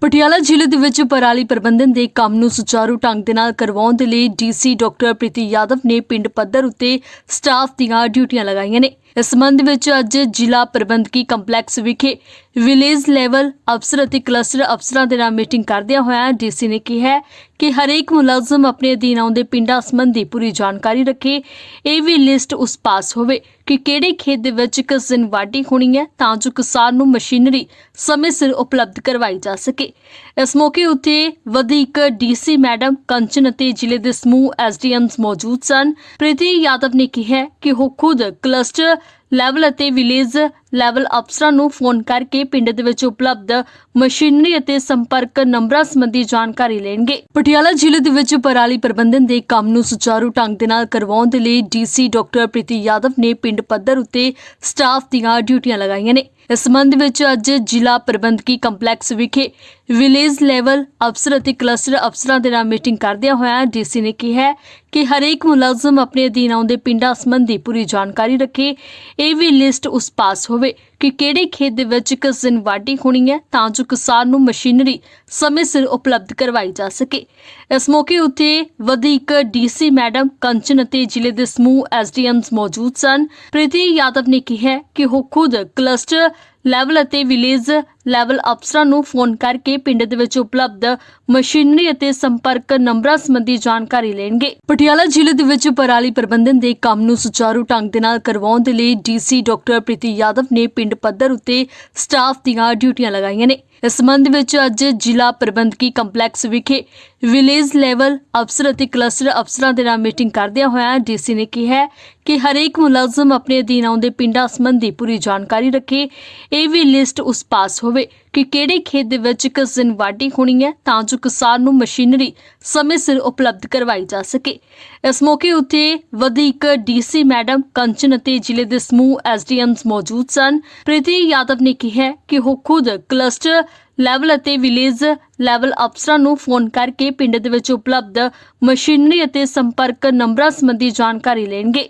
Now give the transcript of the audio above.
ਪਟਿਆਲਾ ਜ਼ਿਲ੍ਹੇ ਦੇ ਵਿੱਚ ਪਰਾਲੀ ਪ੍ਰਬੰਧਨ ਦੇ ਕੰਮ ਨੂੰ ਸੁਚਾਰੂ ਢੰਗ ਦੇ ਨਾਲ ਕਰਵਾਉਣ ਦੇ ਲਈ ਡੀਸੀ ਡਾਕਟਰ ਪ੍ਰੀਤੀ ਯਾਦਵ ਨੇ ਪਿੰਡ ਪੱਧਰ ਉੱਤੇ ਸਟਾਫ ਦੀਆਂ ਡਿਊਟੀਆਂ ਲਗਾਈਆਂ ਨੇ। ਇਸ ਸੰਬੰਧ ਵਿੱਚ ਅੱਜ ਜ਼ਿਲ੍ਹਾ ਪ੍ਰਬੰਧਕੀ ਕੰਪਲੈਕਸ ਵਿਖੇ ਵਿਲੇਜ ਲੈਵਲ ਅਫਸਰ ਅਤੇ ਕਲਸਟਰ ਅਫਸਰਾਂ ਦੇ ਨਾਲ ਮੀਟਿੰਗ ਕਰਦਿਆਂ ਹੋਇਆਂ ਡੀਸੀ ਨੇ ਕਿਹਾ ਕਿ ਹਰੇਕ ਮੁਲਾਜ਼ਮ ਆਪਣੇ ਅਧੀਨ ਆਉਂਦੇ ਪਿੰਡਾਂ ਸੰਬੰਧੀ ਪੂਰੀ ਜਾਣਕਾਰੀ ਰੱਖੇ। ਇਹ ਵੀ ਲਿਸਟ ਉਸ ਪਾਸ ਹੋਵੇ ਕਿ ਕਿਹੜੇ ਖੇਤ ਦੇ ਵਿੱਚ ਕਿਸ ਦਿਨ ਵਾਢੀ ਹੋਣੀ ਹੈ ਤਾਂ ਜੋ ਕਿਸਾਨ ਨੂੰ ਮਸ਼ੀਨਰੀ ਸਮੇਂ ਸਿਰ ਉਪਲਬਧ ਕਰਵਾਈ ਜਾ ਸਕੇ। ਇਸ ਮੌਕੇ ਉੱਤੇ ਵਧੀਕ ਡੀਸੀ ਮੈਡਮ, ਕੰਚਨ ਅਤੇ ਜ਼ਿਲ੍ਹੇ ਦੇ ਸਮੂਹ ਐਸਡੀਐਮਸ ਮੌਜੂਦ ਸਨ। ਪ੍ਰੀਤੀ ਯਾਦਵ ਨੇ ਕਿਹਾ ਕਿ ਉਹ ਖੁਦ ਕਲਸਟਰ ਲੈਵਲ ਅਤੇ ਵਿਲੇਜ ਲੈਵਲ ਅਫਸਰਾਂ ਨੂੰ ਫੋਨ ਕਰਕੇ ਪਿੰਡ ਦੇ ਵਿੱਚ ਉਪਲਬਧ ਮਸ਼ੀਨਰੀ ਅਤੇ ਸੰਪਰਕ ਨੰਬਰਾਂ ਸੰਬੰਧੀ ਜਾਣਕਾਰੀ ਲੈਣਗੇ। ਪਟਿਆਲਾ ਜ਼ਿਲ੍ਹੇ ਦੇ ਵਿੱਚ ਪਰਾਲੀ ਪ੍ਰਬੰਧਨ ਦੇ ਕੰਮ ਨੂੰ ਸੁਚਾਰੂ ਢੰਗ ਦੇ ਨਾਲ ਕਰਵਾਉਣ ਦੇ ਲਈ ਡੀਸੀ ਡਾਕਟਰ ਪ੍ਰੀਤੀ ਯਾਦਵ ਨੇ ਪਿੰਡ ਪੱਧਰ ਉੱਤੇ ਸਟਾਫ ਦੀਆਂ ਡਿਊਟੀਆਂ ਲਗਾਈਆਂ ਨੇ। ਇਸ ਸੰਬੰਧ ਵਿੱਚ ਅੱਜ ਜ਼ਿਲ੍ਹਾ ਪ੍ਰਬੰਧਕੀ ਕੰਪਲੈਕਸ ਵਿਖੇ ਵਿਲੇਜ ਲੈਵਲ ਅਫਸਰ ਅਤੇ ਕਲਸਟਰ ਅਫਸਰਾਂ ਦੇ ਨਾਲ ਮੀਟਿੰਗ ਕਰਦਿਆਂ ਹੋਇਆਂ ਡੀਸੀ ਨੇ ਕਿਹਾ ਕਿ ਹਰੇਕ ਮੁਲਾਜ਼ਮ ਆਪਣੇ ਅਧੀਨ ਆਉਂਦੇ ਪਿੰਡਾਂ ਸੰਬੰਧੀ ਪੂਰੀ ਜਾਣਕਾਰੀ ਰੱਖੇ। ਇਹ ਵੀ ਲਿਸਟ ਉਸ ਪਾਸ ਹੋਵੇ। ਕਿ ਕਿਹੜੇ ਖੇਤ ਦੇ ਵਿੱਚ ਕਿਸ ਦਿਨ ਵਾਢੀ ਹੋਣੀ ਹੈ, ਤਾਂ ਜੋ ਕਿਸਾਨ ਨੂੰ ਮਸ਼ੀਨਰੀ ਸਮੇਂ ਸਿਰ ਉਪਲਬਧ ਕਰਵਾਈ ਜਾ ਸਕੇ। ਇਸ ਮੌਕੇ ਉੱਤੇ ਵਧੀਕ ਡੀਸੀ ਮੈਡਮ ਕੰਚਨ ਅਤੇ ਜ਼ਿਲ੍ਹੇ ਦੇ ਸਮੂਹ ਐਸਡੀਐਮਸ ਮੌਜੂਦ ਸਨ। ਪ੍ਰੀਤੀ ਯਾਦਵ ਨੇ ਕਿਹਾ ਕਿ ਉਹ ਖੁਦ ਕਲਸਟਰ ਲੈਵਲ ਅਤੇ ਵਿਲੇਜ ਲੈਵਲ ਅਫਸਰਾਂ ਨੂੰ ਫੋਨ ਕਰਕੇ ਪਿੰਡ ਦੇ ਵਿੱਚ ਉਪਲਬਧ ਮਸ਼ੀਨਰੀ ਅਤੇ ਸੰਪਰਕ ਨੰਬਰਾਂ ਸੰਬੰਧੀ ਜਾਣਕਾਰੀ ਲੈਣਗੇ। ਪਟਿਆਲਾ ਜ਼ਿਲ੍ਹੇ ਦੇ ਵਿੱਚ ਪਰਾਲੀ ਪ੍ਰਬੰਧਨ ਦੇ ਕੰਮ ਨੂੰ ਸੁਚਾਰੂ ਢੰਗ ਦੇ ਨਾਲ ਕਰਵਾਉਣ ਦੇ ਲਈ ਡੀਸੀ ਡਾਕਟਰ ਪ੍ਰੀਤੀ ਯਾਦਵ ਨੇ ਪਿੰਡ ਪੱਧਰ ਉੱਤੇ ਸਟਾਫ ਦੀਆਂ ਡਿਊਟੀਆਂ ਲਗਾਈਆਂ ਨੇ। ਇਸ ਸੰਬੰਧ ਵਿੱਚ ਅੱਜ ਜ਼ਿਲ੍ਹਾ ਪ੍ਰਬੰਧਕੀ ਕੰਪਲੈਕਸ ਵਿਖੇ ਵਿਲੇਜ ਲੈਵਲ ਅਫਸਰ ਅਤੇ ਕਲਸਟਰ ਅਫਸਰਾਂ ਦੇ ਨਾਲ ਮੀਟਿੰਗ ਕਰਦਿਆਂ ਹੋਇਆਂ ਡੀਸੀ ਨੇ ਕਿਹਾ ਕਿ ਹਰੇਕ ਮੁਲਾਜ਼ਮ ਆਪਣੇ ਅਧੀਨ ਆਉਂਦੇ ਪਿੰਡਾਂ ਸੰਬੰਧੀ ਪੂਰੀ ਜਾਣਕਾਰੀ ਰੱਖੇ। ਇਹ ਵੀ ਲਿਸਟ ਉਸ ਪਾਸ ਹੋ ਹੋਵੇ ਕਿ ਕਿਹੜੇ ਖੇਤ ਦੇ ਵਿੱਚ ਕਿਸ ਦਿਨ ਵਾਢੀ ਹੋਣੀ ਹੈ, ਤਾਂ ਜੋ ਕਿਸਾਨ ਨੂੰ ਮਸ਼ੀਨਰੀ ਸਮੇਂ ਸਿਰ ਉਪਲਬਧ ਕਰਵਾਈ ਜਾ ਸਕੇ। ਇਸ ਮੌਕੇ ਉੱਤੇ ਵਧੀਕ ਡੀਸੀ ਮੈਡਮ ਕੰਚਨ ਅਤੇ ਜ਼ਿਲ੍ਹੇ ਦੇ ਸਮੂਹ ਐਸਡੀਐਮਸ ਮੌਜੂਦ ਸਨ। ਪ੍ਰੀਤੀ ਯਾਦਵ ਨੇ ਕਿਹਾ ਕਿ ਉਹ ਖੁਦ ਕਲਸਟਰ ਲੈਵਲ ਅਤੇ ਵਿਲੇਜ ਲੈਵਲ ਅਫਸਰਾਂ ਨੂੰ ਫੋਨ ਕਰਕੇ ਪਿੰਡ ਦੇ ਵਿੱਚ ਉਪਲਬਧ ਮਸ਼ੀਨਰੀ ਅਤੇ ਸੰਪਰਕ ਨੰਬਰਾਂ ਸੰਬੰਧੀ ਜਾਣਕਾਰੀ ਲੈਣਗੇ।